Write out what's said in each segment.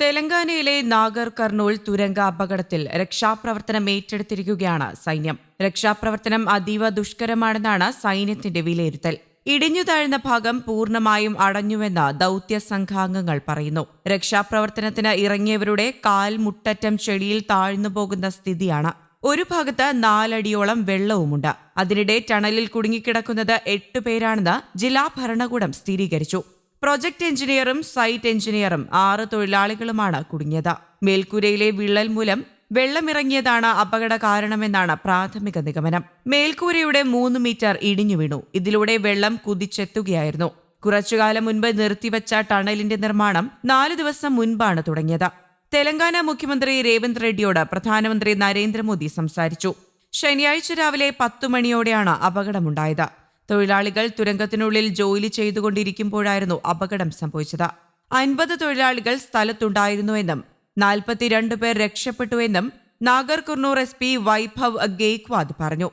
തെലങ്കാനയിലെ നാഗർ കർണൂൽ തുരങ്ക അപകടത്തിൽ രക്ഷാപ്രവർത്തനം ഏറ്റെടുത്തിരിക്കുകയാണ് സൈന്യം. രക്ഷാപ്രവർത്തനം അതീവ ദുഷ്കരമാണെന്നാണ് സൈന്യത്തിന്റെ വിലയിരുത്തൽ. ഇടിഞ്ഞു താഴ്ന്ന ഭാഗം പൂർണമായും അടഞ്ഞുവെന്ന് ദൗത്യ സംഘാംഗങ്ങൾ പറയുന്നു. രക്ഷാപ്രവർത്തനത്തിന് ഇറങ്ങിയവരുടെ കാൽ മുട്ടറ്റം ചെളിയിൽ താഴ്ന്നു പോകുന്ന സ്ഥിതിയാണ്. ഒരു ഭാഗത്ത് നാലടിയോളം വെള്ളവുമുണ്ട്. അതിനിടെ ടണലിൽ കുടുങ്ങിക്കിടക്കുന്നത് എട്ടുപേരാണെന്ന് ജില്ലാ ഭരണകൂടം സ്ഥിരീകരിച്ചു. പ്രൊജക്ട് എഞ്ചിനീയറും സൈറ്റ് എഞ്ചിനീയറും ആറ് തൊഴിലാളികളുമാണ് കുടുങ്ങിയത്. മേൽക്കൂരയിലെ വിള്ളൽ മൂലം വെള്ളമിറങ്ങിയതാണ് അപകട കാരണമെന്നാണ് പ്രാഥമിക നിഗമനം. മേൽക്കൂരയുടെ മൂന്ന് മീറ്റർ ഇടിഞ്ഞു വീണു. ഇതിലൂടെ വെള്ളം കുതിച്ചെത്തുകയായിരുന്നു. കുറച്ചുകാലം മുൻപ് നിർത്തിവച്ച ടണലിന്റെ നിർമ്മാണം നാല് ദിവസം മുൻപാണ് തുടങ്ങിയത്. തെലങ്കാന മുഖ്യമന്ത്രി രേവന്ത് റെഡ്ഡിയോട് പ്രധാനമന്ത്രി നരേന്ദ്രമോദി സംസാരിച്ചു. ശനിയാഴ്ച രാവിലെ പത്തു മണിയോടെയാണ് അപകടമുണ്ടായത്. തൊഴിലാളികൾ തുരങ്കത്തിനുള്ളിൽ ജോലി ചെയ്തുകൊണ്ടിരിക്കുമ്പോഴായിരുന്നു അപകടം സംഭവിച്ചത്. അൻപത് തൊഴിലാളികൾ സ്ഥലത്തുണ്ടായിരുന്നുവെന്നും നാൽപ്പത്തിരണ്ട് പേർ രക്ഷപ്പെട്ടുവെന്നും നാഗർ കുർണൂർ എസ് പി വൈഭവ് ഗെയ്ക്വാദ് പറഞ്ഞു.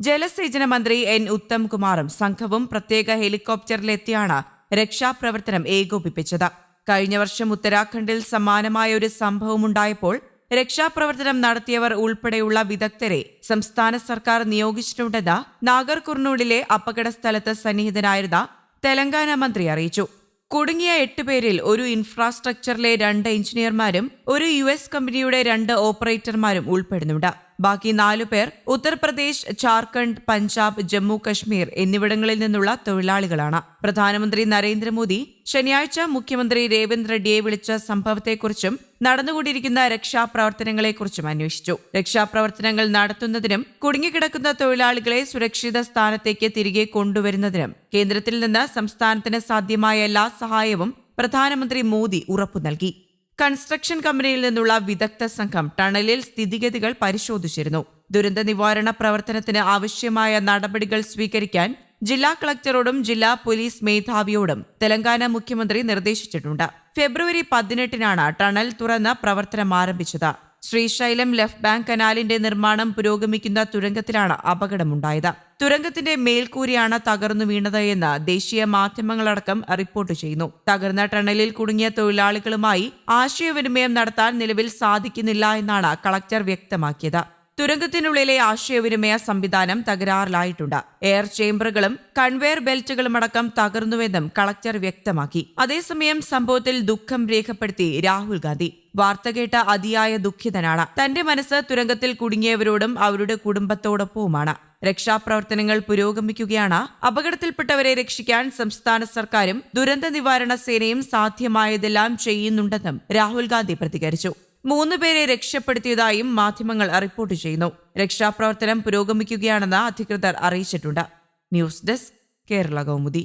ജലസേചന മന്ത്രി എൻ ഉത്തംകുമാറും സംഘവും പ്രത്യേക ഹെലികോപ്റ്ററിലെത്തിയാണ് രക്ഷാപ്രവർത്തനം ഏകോപിപ്പിച്ചത്. കഴിഞ്ഞ വർഷം ഉത്തരാഖണ്ഡിൽ സമാനമായ ഒരു സംഭവമുണ്ടായപ്പോൾ രക്ഷാപ്രവർത്തനം നടത്തിയവർ ഉൾപ്പെടെയുള്ള വിദഗ്ധരെ സംസ്ഥാന സർക്കാർ നിയോഗിച്ചിട്ടുണ്ടെന്ന് നാഗർകുർണൂളിലെ അപകട സ്ഥലത്ത് സന്നിഹിതനായിരുന്ന തെലങ്കാന മന്ത്രി അറിയിച്ചു. കുടുങ്ങിയ എട്ടുപേരിൽ ഒരു ഇൻഫ്രാസ്ട്രക്ചറിലെ രണ്ട് എഞ്ചിനീയർമാരും ഒരു യു എസ് കമ്പനിയുടെ രണ്ട് ഓപ്പറേറ്റർമാരും ഉൾപ്പെടുന്നുണ്ട്. ബാക്കി നാലു പേർ ഉത്തർപ്രദേശ് ജാർഖണ്ഡ് പഞ്ചാബ് ജമ്മു കശ്മീർ എന്നിവിടങ്ങളിൽ നിന്നുള്ള തൊഴിലാളികളാണ്. പ്രധാനമന്ത്രി നരേന്ദ്രമോദി ശനിയാഴ്ച മുഖ്യമന്ത്രി രേവന്ത് റെഡ്ഡിയെ വിളിച്ച സംഭവത്തെക്കുറിച്ചും നടന്നുകൊണ്ടിരിക്കുന്ന രക്ഷാപ്രവർത്തനങ്ങളെക്കുറിച്ചും അന്വേഷിച്ചു. രക്ഷാപ്രവർത്തനങ്ങൾ നടത്തുന്നതിനും കുടുങ്ങിക്കിടക്കുന്ന തൊഴിലാളികളെ സുരക്ഷിത സ്ഥാനത്തേക്ക് തിരികെ കൊണ്ടുവരുന്നതിനും കേന്ദ്രത്തിൽ നിന്ന് സംസ്ഥാനത്തിന് സാധ്യമായ എല്ലാ സഹായവും പ്രധാനമന്ത്രി മോദി ഉറപ്പു നൽകി. കൺസ്ട്രക്ഷൻ കമ്പനിയിൽ നിന്നുള്ള വിദഗ്ധ സംഘം ടണലിൽ സ്ഥിതിഗതികൾ പരിശോധിച്ചിരുന്നു. ദുരന്ത നിവാരണ പ്രവർത്തനത്തിന് ആവശ്യമായ നടപടികൾ സ്വീകരിക്കാൻ ജില്ലാ കളക്ടറോടും ജില്ലാ പോലീസ് മേധാവിയോടും തെലങ്കാന മുഖ്യമന്ത്രി നിർദ്ദേശിച്ചിട്ടുണ്ട്. ഫെബ്രുവരി പതിനെട്ടിനാണ് ടണൽ തുറന്ന് പ്രവർത്തനം ആരംഭിച്ചത്. ശ്രീശൈലം ലെഫ്റ്റ് ബാങ്ക് കനാലിന്റെ നിർമ്മാണം പുരോഗമിക്കുന്ന തുരങ്കത്തിലാണ് അപകടമുണ്ടായത്. തുരങ്കത്തിന്റെ മേൽക്കൂരയാണ് തകർന്നു വീണത് എന്ന് ദേശീയ മാധ്യമങ്ങളടക്കം റിപ്പോർട്ട് ചെയ്യുന്നു. തകർന്ന ടണലിൽ കുടുങ്ങിയ തൊഴിലാളികളുമായി ആശയവിനിമയം നടത്താൻ നിലവിൽ സാധിക്കുന്നില്ല എന്നാണ് കളക്ടർ വ്യക്തമാക്കിയത്. തുരങ്കത്തിനുള്ളിലെ ആശയവിനിമയ സംവിധാനം തകരാറിലായിട്ടുണ്ട്. എയർ ചേംബറുകളും കൺവെയർ ബെൽറ്റുകളും അടക്കം തകർന്നുവെന്നും കളക്ടർ വ്യക്തമാക്കി. അതേസമയം സംഭവത്തിൽ ദുഃഖം രേഖപ്പെടുത്തി രാഹുൽ ഗാന്ധി. വാർത്ത കേട്ട അതിയായ ദുഃഖിതനാണ്. തന്റെ മനസ്സ് തുരങ്കത്തിൽ കുടുങ്ങിയവരോടും അവരുടെ കുടുംബത്തോടൊപ്പവുമാണ്. രക്ഷാപ്രവർത്തനങ്ങൾ പുരോഗമിക്കുകയാണ്. അപകടത്തിൽപ്പെട്ടവരെ രക്ഷിക്കാൻ സംസ്ഥാന സർക്കാരും ദുരന്ത നിവാരണ സേനയും സാധ്യമായതെല്ലാം ചെയ്യുന്നുണ്ടെന്നും രാഹുൽ ഗാന്ധി പ്രതികരിച്ചു. മൂന്നുപേരെ രക്ഷപ്പെടുത്തിയതായും മാധ്യമങ്ങൾ റിപ്പോർട്ട് ചെയ്യുന്നു. രക്ഷാപ്രവർത്തനം പുരോഗമിക്കുകയാണെന്ന് അധികൃതർ അറിയിച്ചിട്ടുണ്ട്. News desk Kerala Kaumudi.